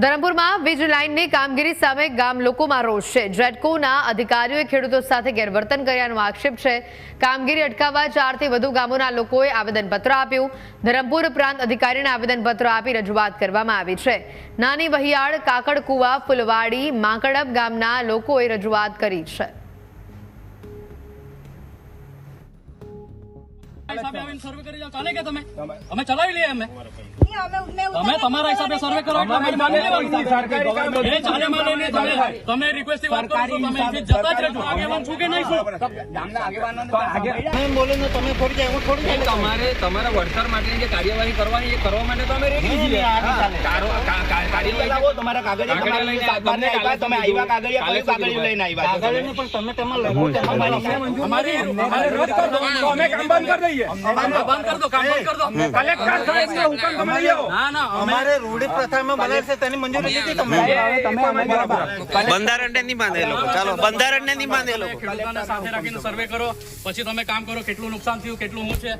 ધરમપુરમાં વીજ લાઇનની કામગીરી સામે ગામ લોકોમાં રોષ છે. જેટકોના અધિકારીઓએ ખેડૂતો સાથે ગેરવર્તન કર્યાનો આક્ષેપ છે. કામગીરી અટકાવવા ચારથી વધુ ગામોના લોકોએ આવેદનપત્ર આપ્યું. ધરમપુર પ્રાંત અધિકારીને આવેદનપત્ર આપી રજૂઆત કરવામાં આવી છે. નાની વહિયાળ, કાકડકુવા, ફુલવાડી, માંકડપ ગામના લોકોએ રજૂઆત કરી છે. હિસાબે આવીને સર્વે કરી જાઓ. ચાલે કે તમે? અમે ચલાવી લઈએ અમે નહીં, અમે ઉમને ઉતારે તમે તમારા હિસાબે સર્વે કરો એટલે અમારી માની લેવાનું. સરકારી કામ એ ચાલે માને નહીં તમે તમે રિક્વેસ્ટ વાત કરો છો તમે જતા જ રહેજો. આગેવાન છું કે નહીં છું? ગામના આગેવાનોને તમારે તમારા વળતર માટેની જે કાર્યવાહી કરવાની એ કરવા માટે તો અમે રેડી છીએ. કારો- કા- કા- કાર્યવાહી લાવો, તમારા કાગળિયા કાગળિયા તમારી તમને તમે આવ્યા કાગળિયા, કયું કાગળિયું લઈને આવ્યા છો તમે? અમારી અમારે રોજ કર દો અમે કામ બંધ કરી દઈએ બંધ કર દો કામ બંધ કર દો કલેક્ટર સાહેબનો હુકમ તમે લઈ આવો ના ના અમારે રૂઢિ પ્રથામાં બનાવે છે તેની મંજૂરી લીધી તમે બંધારણ ને નહીં બાંધે લોકો ચાલો બંધારણ ને નહીં બાંધે લોકો સાથે રાખીને સર્વે કરો પછી તમે કામ કરો કેટલું નુકસાન થયું કેટલું હું છે